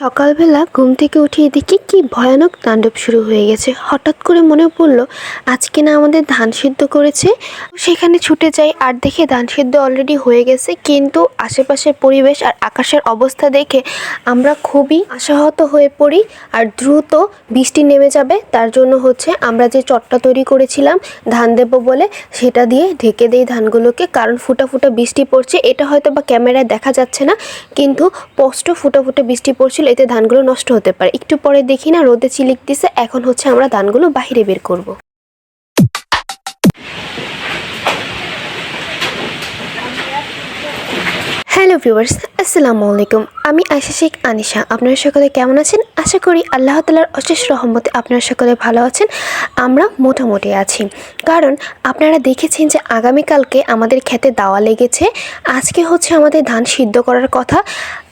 সকালবেলা ঘুম থেকে উঠিয়ে দেখি কি ভয়ানক তাণ্ডব শুরু হয়ে গেছে। হঠাৎ করে মনে পড়ল, আজকে না আমাদের ধান সিদ্ধ করেছে। সেখানে ছুটে যাই আর দেখে ধান সিদ্ধ অলরেডি হয়ে গেছে, কিন্তু আশেপাশের পরিবেশ আর আকাশের অবস্থা দেখে আমরা খুবই আশাহত হয়ে পড়ি আর দ্রুত বৃষ্টি নেমে যাবে। তার জন্য হচ্ছে আমরা যে চটটা তৈরি করেছিলাম, ধান দেবো বলে, সেটা দিয়ে ঢেকে দেই ধানগুলোকে, কারণ ফুটা ফুটা বৃষ্টি পড়ছে। এটা হয়তো বা ক্যামেরায় দেখা যাচ্ছে না, কিন্তু স্পষ্ট ফুটা ফুটা বৃষ্টি পড়ছিল এতে ধানগুলো নষ্ট হতে পারে। একটু পরে দেখি না, রোদে চিলিক দিছে, এখন হচ্ছে আমরা ধানগুলো বাইরে বের করব। হ্যালো ভিউয়ার্স, আসসালামু আলাইকুম। আমি আয়শা শেখ আনিশা। আপনারা সকলে কেমন আছেন? আশা করি আল্লাহ তালার অশেষ রহমতে আপনারা সকলে ভালো আছেন। আমরা মোটামুটি আছি। কারণ আপনারা দেখেছেন যে আগামীকালকে আমাদের খেতে দাওয়া লেগেছে। আজকে হচ্ছে আমাদের ধান সিদ্ধ করার কথা।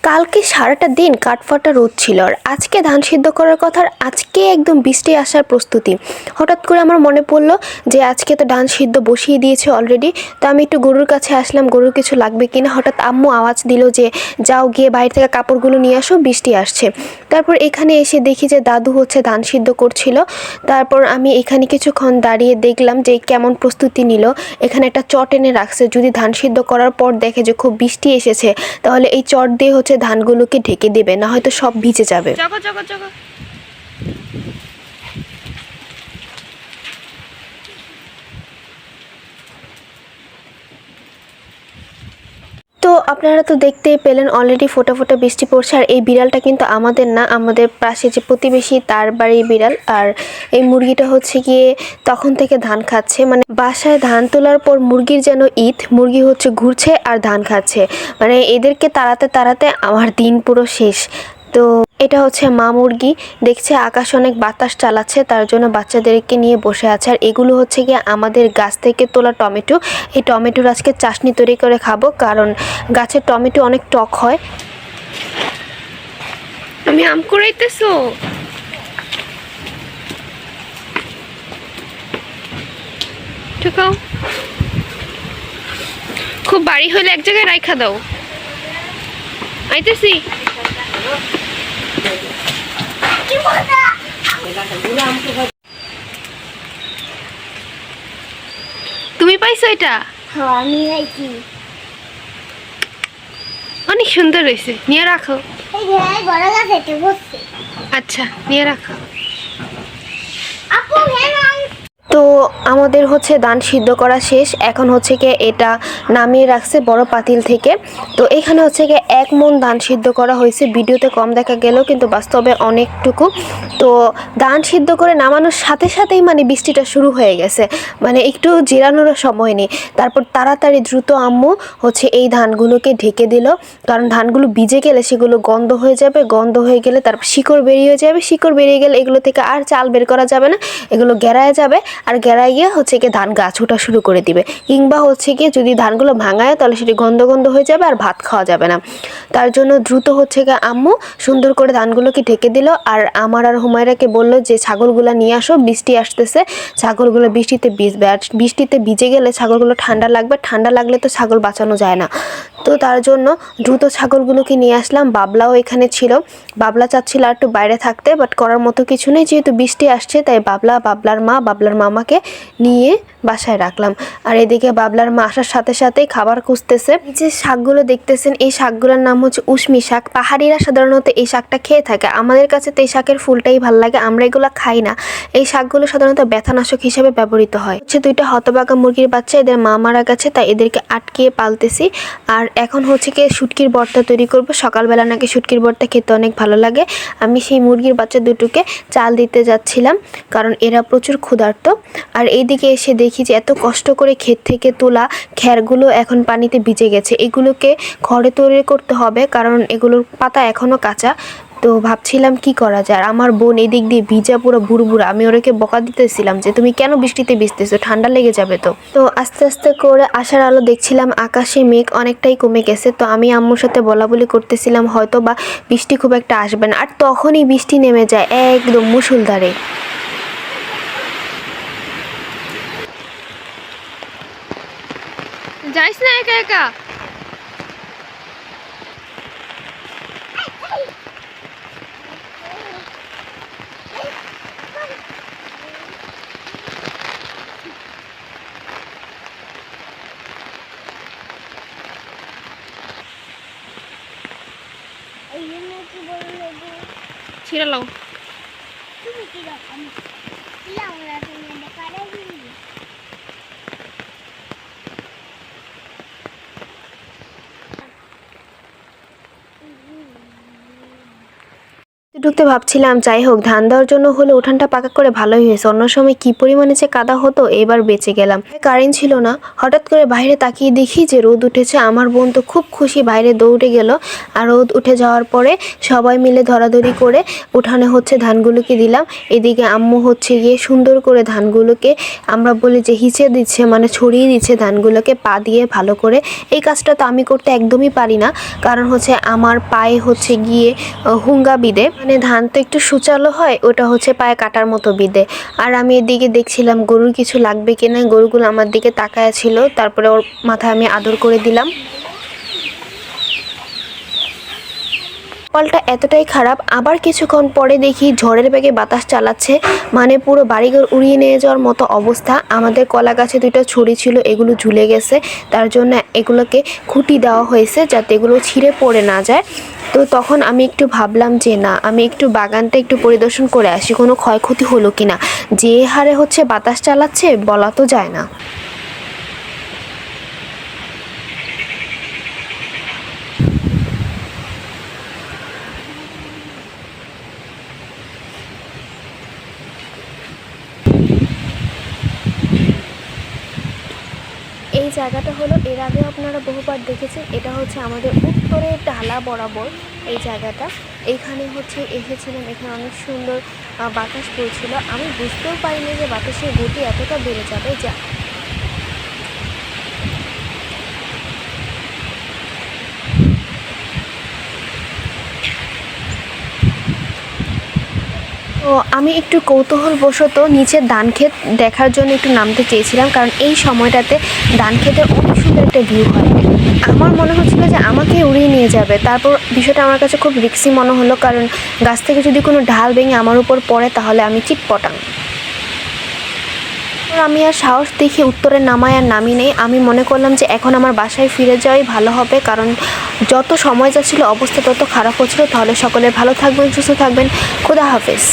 কালকে সারাটা দিন কাঠফাটা রোদ ছিল আর আজকে ধান সিদ্ধ করার কথা আজকে একদম বৃষ্টি আসার প্রস্তুতি। হঠাৎ করে আমার মনে পড়ল যে আজকে তো ধান সিদ্ধ বসিয়ে দিয়েছে অলরেডি তো আমি একটু গরুর কাছে আসলাম, গরুর কিছু লাগবে কিনা? হঠাৎ আম্মু আওয়াজ দিল যে, যাও গিয়ে বাইরে থেকে কাপড়গুলো নিয়ে আসো, বৃষ্টি আসছে। তারপর এখানে এসে দেখি যে দাদু হচ্ছে ধান সিদ্ধ করছিল। তারপর আমি এখানে কিছুক্ষণ দাঁড়িয়ে দেখলাম যে কেমন প্রস্তুতি নিল। এখানে একটা চট এনে রাখছে। যদি ধান সিদ্ধ করার পর দেখে যে খুব বৃষ্টি এসেছে, তাহলে এই চট দিয়ে হচ্ছে ধানগুলোকে ঢেকে দেবে না হয়তো সব ভিজে যাবে। জগো জগো জগো। তো আপনারা তো দেখতেই পেলেন অলরেডি ফোটা ফোটা বৃষ্টি পড়ছে, আর এই বিড়ালটা কিন্তু আমাদের না, আমাদের পাশে যে প্রতিবেশী তার বাড়ির বিড়াল, আর এই মুরগিটা হচ্ছে গিয়ে তখন থেকে ধান খাচ্ছে মানে বাসায় ধান তোলার পর মুরগির যেন ঈদ মুরগি হচ্ছে ঘুরছে আর ধান খাচ্ছে মানে এদেরকে তাড়াতে তাড়াতে আমার দিন পুরো শেষ। তো এটা হচ্ছে মা মুরগি। দেখছে আকাশ অনেক বাতাস চালাচ্ছে, তার জন্য বাচ্চাদেরকে নিয়ে বসে আছে। আর এগুলো হচ্ছে গিয়ে আমাদের গাছ থেকে তোলা টমেটো। এই টমেটোর আজকে চাশনি তৈরি করে খাব, কারণ গাছের টমেটো অনেক টক হয়। আম কুড়াইতেছো? ঠুকাও। খুব বাড়ি হলে এক জায়গায় রাইখা দাও। আইতেছি। তুমি পাইছো এটা? হ্যাঁ আমি পাইছি। অনেক সুন্দর হয়েছে। নিয়ে রাখো। আচ্ছা নিয়ে রাখো। আপু হ্যাঁ তো আমাদের হচ্ছে দান সিদ্ধ করা শেষ। এখন হচ্ছে গিয়ে এটা নামিয়ে রাখছে বড় পাতিল থেকে। তো এখানে হচ্ছে গিয়ে এক মন ধান সিদ্ধ করা হয়েছে। ভিডিওতে কম দেখা গেলেও কিন্তু বাস্তবে অনেকটুকু। তো দান সিদ্ধ করে নামানোর সাথে সাথেই মানে বৃষ্টিটা শুরু হয়ে গেছে। মানে একটু জিরানোরও সময় নেই। তারপর তাড়াতাড়ি দ্রুত আম্মু হচ্ছে এই ধানগুলোকে ঢেকে দিল। কারণ ধানগুলো ভিজে গেলে সেগুলো গন্ধ হয়ে যাবে। গন্ধ হয়ে গেলে তারপর শিকড় বেরিয়ে যাবে। শিকড় বেরিয়ে গেলে এগুলো থেকে আর চাল বের করা যাবে না। এগুলো গেরায় যাবে। আর গেরায় গিয়ে হচ্ছে গিয়ে ধান গাছ ওঠা শুরু করে দিবে। কিংবা হচ্ছে গিয়ে যদি ধানগুলো ভাঙায় তাহলে সেটি গন্ধ গন্ধ হয়ে যাবে আর ভাত খাওয়া যাবে না। তার জন্য দ্রুত হচ্ছে গিয়ে আম্মু সুন্দর করে ধানগুলোকে ঢেকে দিল। আর আমার আর হুমায়রাকে বলল যে, ছাগলগুলো নিয়ে আসো, বৃষ্টি আসতেছে। ছাগলগুলো বৃষ্টিতে ভিজবে। আর বৃষ্টিতে ভিজে গেলে ছাগলগুলো ঠান্ডা লাগবে। ঠান্ডা লাগলে তো ছাগল বাঁচানো যায় না। তো তার জন্য দ্রুত ছাগলগুলোকে নিয়ে আসলাম। বাবলাও এখানে ছিল। বাবলা চাচ্ছিল আর একটু বাইরে থাকতে, বাট করার মতো কিছু নেই। যেহেতু বৃষ্টি আসছে, তাই বাবলা, বাবলার মা, বাবলার মামাকে নিয়ে বাসায় রাখলাম। আর এদিকে বাবলার মা আসার সাথে সাথেই খাবার খুঁজতেছে। যে শাকগুলো দেখতেছেন, এই শাকগুলোর নাম হচ্ছে উষ্মি শাক। পাহাড়িরা সাধারণত এই শাকটা খেয়ে থাকে। আমাদের কাছে তো এই শাকের ফুলটাই ভালো লাগে, আমরা এগুলো খাই না। এই শাকগুলো সাধারণত ব্যথানাশক হিসেবে ব্যবহৃত হয়। হচ্ছে দুইটা হতবাগা মুরগির বাচ্চা, এদের মা মারা গেছে, তাই এদেরকে আটকিয়ে পালতেছি। আর এখন হচ্ছে কি শুটকির বর্তা তৈরি করব। সকালবেলা নাকি শুটকির বর্তা খেতে অনেক ভালো লাগে। আমি সেই মুরগির বাচ্চা দুটোকে চাল দিতে যাচ্ছিলাম, কারণ এরা প্রচুর ক্ষুধার্ত। আর এইদিকে এসে দেখি যে এত কষ্ট করে ক্ষেত থেকে তোলা খ্যারগুলো এখন পানিতে ভিজে গেছে। এগুলোকে ঘরে তৈরি করতে হবে কারণ এগুলোর পাতা এখনও কাঁচা। তো ভাবছিলাম কি করা যায়? আমার বোন এদিক দিয়ে ভিজা পুরো বুড়বুড়া আমি ওরাকে বকা দিতেছিলাম যে, তুমি কেন বৃষ্টিতে ভিজতেছো? ঠান্ডা লেগে যাবে তো। তো আস্তে আস্তে করে আসার আলো দেখছিলাম, আকাশে মেঘ অনেকটাই কমে গেছে। তো আমি আম্মুর সাথে বলা বলি করতেছিলাম হয়তো বা বৃষ্টি খুব একটা আসবে না। আর তখনই বৃষ্টি নেমে যায় একদম মুসুলধারে যাইস না একা একা? ছিড়ে লাও। তুমি কি আমি Угу. ঢুকতে ভাবছিলাম, যাই হোক, ধান দেওয়ার জন্য হলে উঠানটা পাকা করে ভালোই হয়েছে। অন্য সময় কি পরিমাণে যে কাদা হতো, এবার বেঁচে গেলাম। কারেন্ট ছিল না। হঠাৎ করে বাইরে তাকিয়ে দেখি যে রোদ উঠেছে। আমার বোন তো খুব খুশি বাইরে দৌড়ে গেল। আর রোদ উঠে যাওয়ার পরে সবাই মিলে ধরাধরি করে উঠানে হচ্ছে ধানগুলোকে দিলাম। এদিকে আম্মু হচ্ছে গিয়ে সুন্দর করে ধানগুলোকে, আমরা বলি যে হিচে দিচ্ছে মানে ছড়িয়ে দিচ্ছে ধানগুলোকে পা দিয়ে ভালো করে। এই কাজটা তো আমি করতে একদমই পারি না। কারণ হচ্ছে আমার পায়ে হচ্ছে গিয়ে হুঙ্গা বিদে মানে ধান তো একটু সুচালো হয়, ওটা হচ্ছে পায়ে কাটার মতো বিদে। আর আমি এদিকে দেখছিলাম গরুর কিছু লাগবে কিনা, গরুগুলো আমার দিকে তাকায় ছিল, তারপরে ওর মাথায় আমি আদর করে দিলাম। কপালটা এতটাই খারাপ, আবার কিছুক্ষণ পরে দেখি ঝড়ের বেগে বাতাস চালাচ্ছে মানে পুরো বাড়িঘর উড়িয়ে নিয়ে যাওয়ার মতো অবস্থা। আমাদের কলা গাছে দুটো ছড়ি ছিল, এগুলো ঝুলে গেছে, তার জন্য এগুলোকে খুঁটি দেওয়া হয়েছে যাতে এগুলো ছিঁড়ে পড়ে না যায়। তো তখন আমি একটু ভাবলাম যে না, আমি একটু বাগানটা একটু পরিদর্শন করে আসি, কোনো ক্ষয়ক্ষতি হলো কি না যে হারে হচ্ছে বাতাস চালাচ্ছে, বলা তো যায় না। জায়গাটা হলো, এর আগে আপনারা বহুবার দেখেছেন, এটা হচ্ছে আমাদের উত্তরের ডালা বরাবর এই জায়গাটা। এইখানে হচ্ছে এসেছিলাম এখানে অনেক সুন্দর বাতাস পড়ছিল আমি বুঝতেও পারিনি যে বাতাসের গতি এতটা বেড়ে যাবে যা তো আমি একটু কৌতূহলবশত নিচের ধান ক্ষেত দেখার জন্য একটু নামতে চেয়েছিলাম, কারণ এই সময়টাতে ধান ক্ষেতের অনেক সুন্দর একটা ভিউ হয়। আমার মনে হচ্ছিল যে আমাকে উড়িয়ে নিয়ে যাবে। তারপর বিষয়টা আমার কাছে খুব রিক্সি মনে হলো, কারণ গাছ থেকে যদি কোনো ঢাল ভেঙে আমার উপর পড়ে, তাহলে আমি চিটপটাং আমি আর সাহস দেখে উত্তরের নামায় আর নামি নেই। আমি মনে করলাম যে এখন আমার বাসায় ফিরে যাওয়াই ভালো হবে, কারণ যত সময় যাচ্ছিল, অবস্থা তত খারাপ হচ্ছিল। তাহলে সকলে ভালো থাকবেন, সুস্থ থাকবেন। খুদা হাফেজ।